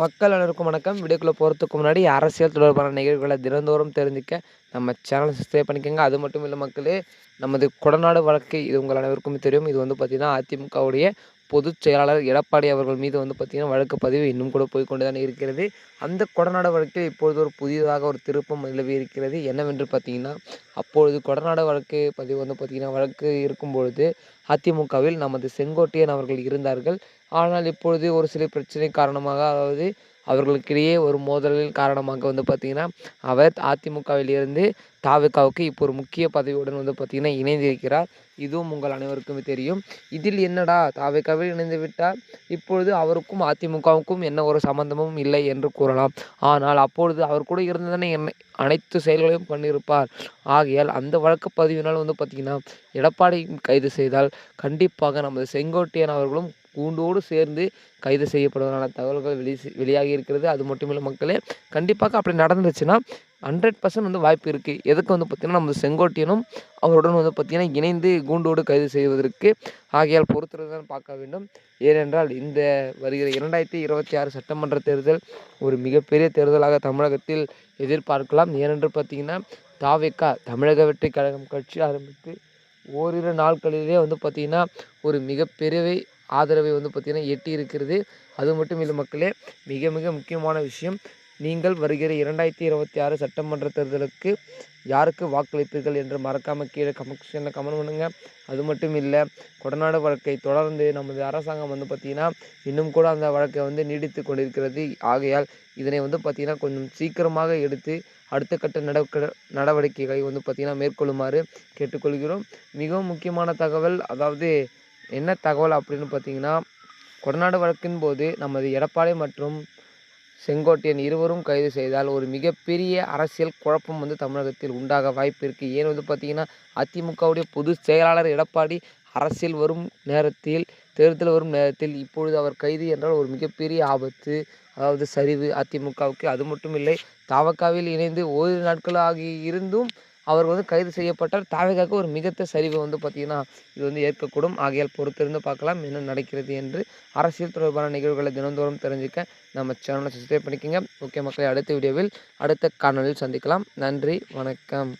மக்கள் அனைவருக்கும் வணக்கம். வீடியோக்குள்ளே போகிறதுக்கு முன்னாடி அரசியல் தொடர்பான நிகழ்வுகளை தினந்தோறும் தெரிஞ்சுக்க நம்ம சேனல் சப்ஸ்கிரைப் பண்ணிக்கோங்க. அது மட்டும் இல்லை மக்களே நமது கொடநாடு வழக்கு இது உங்கள் அனைவருக்கும் தெரியும். இது வந்து பார்த்திங்கன்னா அதிமுகவுடைய பொதுச் செயலாளர் எடப்பாடி அவர்கள் மீது வந்து பார்த்திங்கன்னா வழக்கு பதிவு இன்னும் கூட போய்கொண்டு தான் இருக்கிறது. அந்த கொடநாடு வழக்கில் இப்பொழுது ஒரு புதியதாக ஒரு திருப்பம் நிலவி இருக்கிறது. என்னவென்று பார்த்தீங்கன்னா அப்பொழுது கொடநாடு வழக்கு பதிவு வந்து பார்த்திங்கன்னா வழக்கு இருக்கும்பொழுது அதிமுகவில் நமது செங்கோட்டையன் அவர்கள் இருந்தார்கள். ஆனால் இப்பொழுது ஒரு சில பிரச்சனை காரணமாக அதாவது அவர்களுக்கிடையே ஒரு மோதலின் காரணமாக வந்து பார்த்திங்கன்னா அவர் அதிமுகவில் இருந்து தாவிகாவுக்கு இப்போ ஒரு முக்கிய பதவியுடன் வந்து பார்த்திங்கன்னா இணைந்திருக்கிறார். இதுவும் உங்கள் அனைவருக்குமே தெரியும். இதில் என்னடா? தாவிகாவில் இணைந்து விட்டால் இப்பொழுது அவருக்கும் அதிமுகவுக்கும் என்ன ஒரு சம்பந்தமும் இல்லை என்று கூறலாம். ஆனால் அப்பொழுது அவர் கூட இருந்ததானே என்ன அனைத்து செயல்களையும் பண்ணியிருப்பார். ஆகையால் அந்த வழக்கு பதிவினால் வந்து பார்த்திங்கன்னா எடப்பாடி கைது செய்தால் கண்டிப்பாக நமது செங்கோட்டையன் அவர்களும் கூண்டோடு சேர்ந்து கைது செய்யப்படுவதற்கான தகவல்கள் வெளி வெளியாகி இருக்கிறது அது மட்டும் இல்லை மக்களே கண்டிப்பாக அப்படி நடந்துச்சுன்னா ஹண்ட்ரட் பர்சன்ட் வந்து வாய்ப்பு இருக்குது எதுக்கு வந்து பார்த்திங்கன்னா நம்ம செங்கோட்டையனும் அவருடன் வந்து பார்த்திங்கன்னா இணைந்து கூண்டோடு கைது செய்வதற்கு ஆகையால் பொறுத்துறதுதான் தான் பார்க்க வேண்டும். ஏனென்றால் இந்த வருகிற இரண்டாயிரத்தி இருபத்தி ஆறு சட்டமன்ற தேர்தல் ஒரு மிகப்பெரிய தேர்தலாக தமிழகத்தில் எதிர்பார்க்கலாம். ஏனென்று பார்த்திங்கன்னா தாவேக்கா தமிழக வெற்றி கழகம் கட்சி ஆரம்பித்து ஓரிரு நாட்களிலே வந்து பார்த்திங்கன்னா ஒரு மிகப்பெரிய ஆதரவை வந்து பார்த்திங்கன்னா எட்டி இருக்கிறது. அது மட்டும் இல்லை மக்களே மிக மிக முக்கியமான விஷயம் நீங்கள் வருகிற இரண்டாயிரத்தி இருபத்தி ஆறு சட்டமன்ற தேர்தலுக்கு யாருக்கு வாக்களிப்பீர்கள் என்று மறக்காமல் கீழே கமெக்ஷனில் கமெண்ட் பண்ணுங்கள் அது மட்டும் இல்லை கொடநாடு வழக்கை தொடர்ந்து நமது அரசாங்கம் வந்து பார்த்திங்கன்னா இன்னும் கூட அந்த வழக்கை வந்து நீடித்து கொண்டிருக்கிறது. ஆகையால் இதனை வந்து பார்த்திங்கன்னா கொஞ்சம் சீக்கிரமாக எடுத்து அடுத்த கட்ட நடவடிக்க நடவடிக்கைகளை வந்து பார்த்திங்கன்னா மேற்கொள்ளுமாறு கேட்டுக்கொள்கிறோம். மிகவும் முக்கியமான தகவல் அதாவது என்ன தகவல் அப்படின்னு பார்த்தீங்கன்னா கொடநாடு வழக்கின் போது நமது எடப்பாடி மற்றும் செங்கோட்டையன் இருவரும் கைது செய்தால் ஒரு மிகப்பெரிய அரசியல் குழப்பம் வந்து தமிழகத்தில் உண்டாக வாய்ப்பு இருக்குது ஏன் வந்து பார்த்திங்கன்னா அதிமுகவுடைய பொது செயலாளர் எடப்பாடி அரசியல் வரும் நேரத்தில் தேர்தல் வரும் நேரத்தில் இப்பொழுது அவர் கைது என்றால் ஒரு மிகப்பெரிய ஆபத்து அதாவது சரிவு அதிமுகவுக்கு. அது மட்டும் இல்லை தாவக்காவில் இணைந்து ஓரிரு நாட்கள் ஆகி இருந்தும் அவர் வந்து கைது செய்யப்பட்டார் தாவேகாக்கு ஒரு மிகத்த சரிவு வந்து பார்த்திங்கன்னா இது வந்து ஏற்கக்கூடும். ஆகையால் பொறுத்திருந்து பார்க்கலாம் என்ன நடக்கிறது என்று அரசியல் தொடர்பான நிகழ்வுகளை தினந்தோறும் தெரிஞ்சுக்க நம்ம சேனலை சப்ஸ்கிரைப் பண்ணிக்கோங்க. ஓகே மக்களை அடுத்த வீடியோவில் அடுத்த காணொலியில் சந்திக்கலாம். நன்றி வணக்கம்.